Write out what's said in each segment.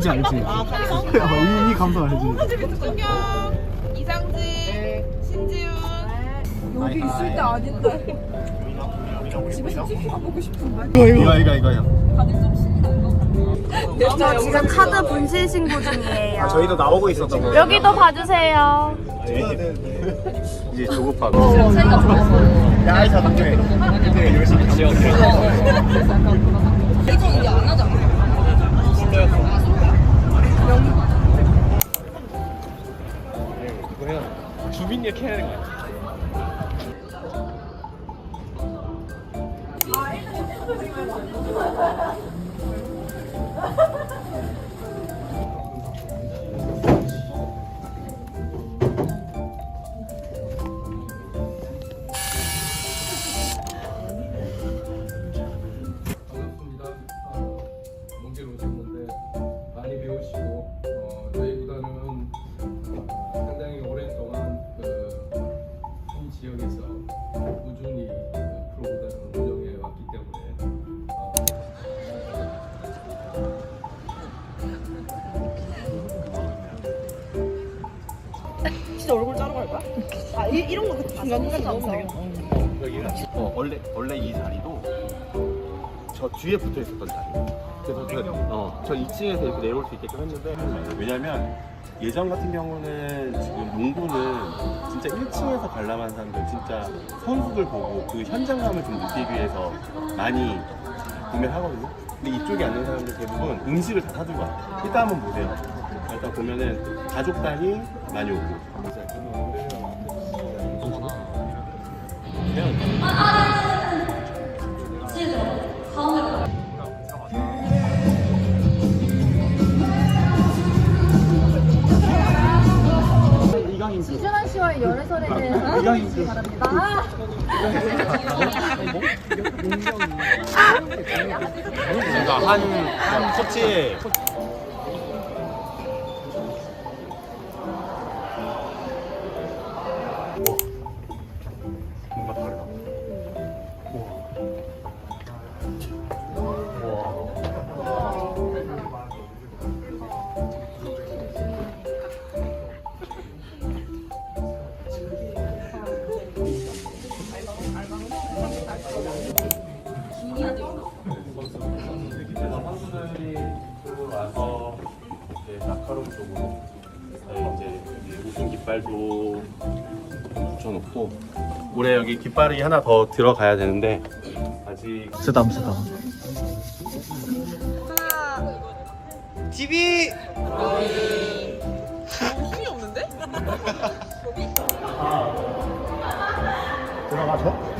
뭔지 알지? 아, 감성? 어, 이, 이 감성 알지? 순경, 이상진, 신지훈. 여기 있을 때 아닌데. 이거 이거 이거 이거요. 저 지금 카드 분실 신고 중이에요. 아, 저희도 나오고 있었던 거. 여기도 봐주세요. 이제 조급하고. 야, 아이사 당근에. 근데 열심히 지원. 주민 이 렇게 해야 되는 거같 아, 이, 이런 거 중간중간 넣으면 되겠다. 어, 원래 원래 이 자리도 저 뒤에 붙어 있었던 자리예요. 그래서 저, 어, 저 2층에서 이렇게 내려올 수 있게끔 했는데 왜냐면 예전 같은 경우는 지금 농구는 진짜 1층에서 관람한 사람들 진짜 선수들 보고 그 현장감을 좀 느끼기 위해서 많이 구매를 하거든요. 근데 이쪽에 앉는 사람들 대부분 음식을 다 사주고 와요. 일단 한번 보세요. 일단 보면은 가족 단위 많이 오고. 지준환 씨와의 열애설에 대해서 해주시기 바랍니다. 그러니까 한, 한 코치 우승 깃발도 붙여놓고 올해 여기 깃발이 하나 더 들어가야 되는데 아직 쓰담 쓰담. 집이 힘이 없는데? 들어가죠?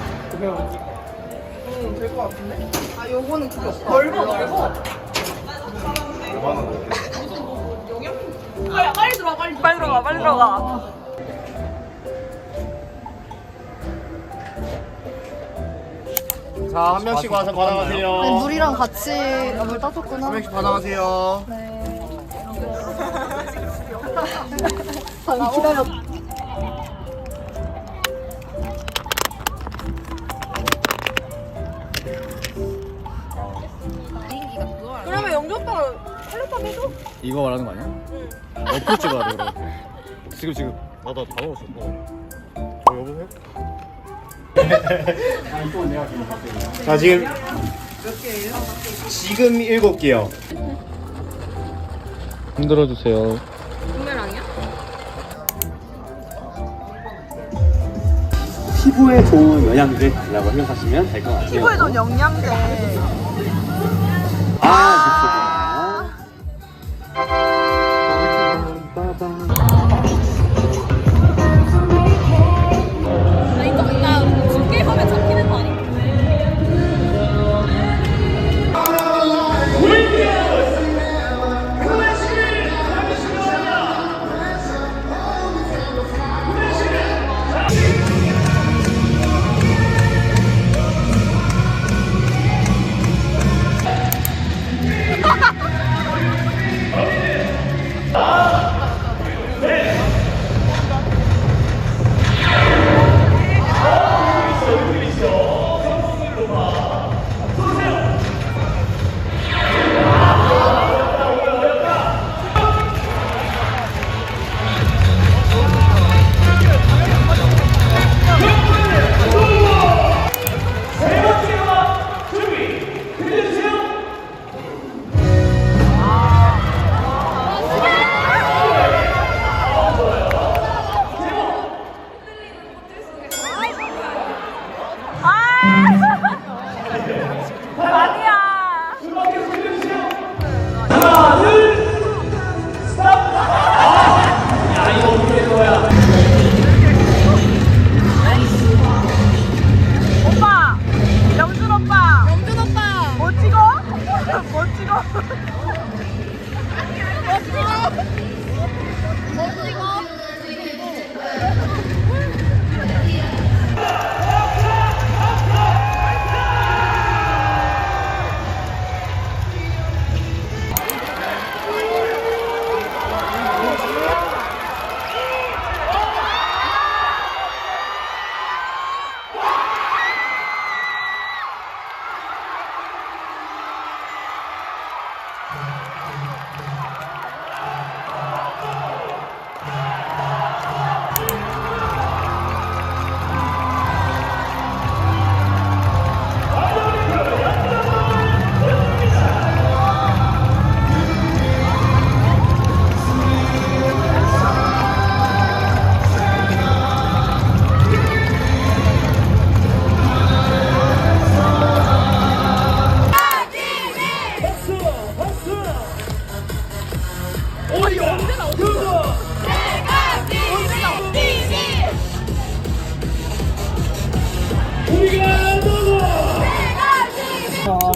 응, 될 것 같은데? 아, 요거는 그게 없다. 넓어, 넓어. 빨리, 빨리 들어가, 빨리. 빨리 들어가, 빨리 들어가. 자, 한 명씩 와서 받아가세요. 물이랑 같이 물 따졌구나. 한 명씩 받아가세요. 방금 기다렸. 그러면 영주 오빠가 헬로팝 해줘? 이거 말하는 거 아니야? 응. 어플 찍어야 돼, 그럼. 지금, 지금. 나도 다 먹었어. 어, 여보세요? 자, 지금. 지금 일곱 개요. 흔들어 주세요. 피부에 좋은 영양제라고 생각하시면 될 것 같아요. 피부에 좋은 영양제. 아,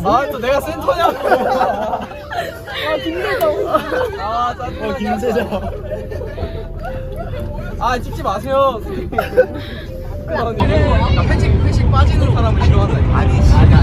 아 또 내가 센터냐고. 아 김대정 아 짜증나 어 김대정 아 찍지 마세요. 나 회식 회식 빠지는 사람을 싫어한다. 아니 아니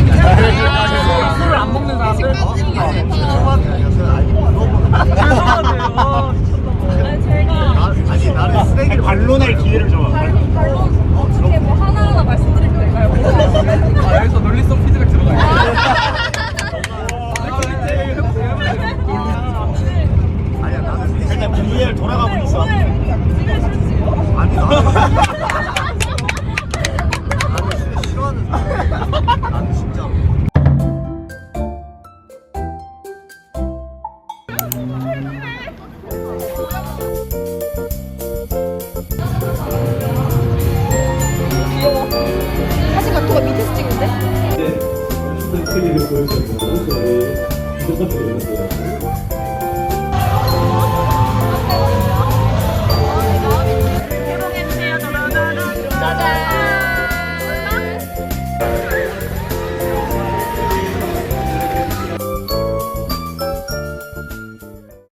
스릴을 보여주는 그런 똑같은 거였어요.